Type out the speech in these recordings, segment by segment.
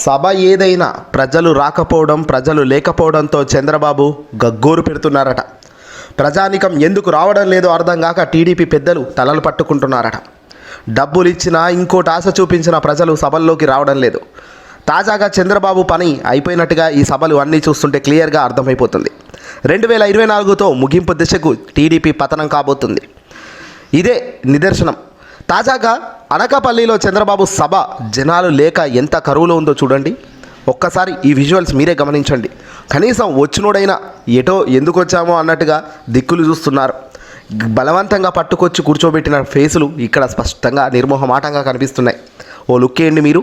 సభ ఏదైనా ప్రజలు రాకపోవడం ప్రజలు లేకపోవడంతో చంద్రబాబు గగ్గోరు పెడుతున్నారట. ప్రజానికం ఎందుకు రావడం లేదో అర్థం కాక టీడీపీ పెద్దలు తలలు పట్టుకుంటున్నారట. డబ్బులు ఇచ్చినా ఇంకోటి ఆశ చూపించిన ప్రజలు సభల్లోకి రావడం లేదు. తాజాగా చంద్రబాబు పని అయిపోయినట్టుగా ఈ సభలు అన్నీ చూస్తుంటే క్లియర్గా అర్థమైపోతుంది. రెండు వేల ఇరవై నాలుగుతో ముగింపు దిశకు టీడీపీ పతనం కాబోతుంది. ఇదే నిదర్శనం. తాజాగా అనకాపల్లిలో చంద్రబాబు సభ జనాలు లేక ఎంత కరువులో ఉందో చూడండి. ఒక్కసారి ఈ విజువల్స్ మీరే గమనించండి. కనీసం వచ్చినోడైనా ఎటో ఎందుకు వచ్చామో అన్నట్టుగా దిక్కులు చూస్తున్నారు. బలవంతంగా పట్టుకొచ్చి కూర్చోబెట్టిన ఫేసులు ఇక్కడ స్పష్టంగా నిర్మోహమాటంగా కనిపిస్తున్నాయి. ఓ లుక్ వేయండి మీరు?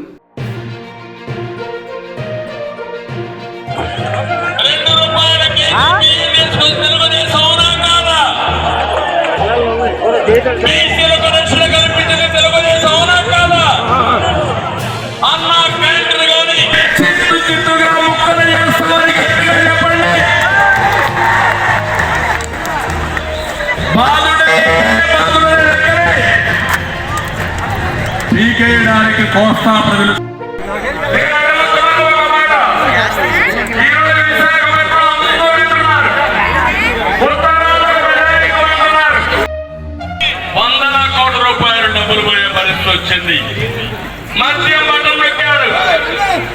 పీకేయడానికి కోస్తా ప్రజలు. వందల కోట్ల రూపాయలు డబ్బులు పోయే పరిస్థితి వచ్చింది. మద్యం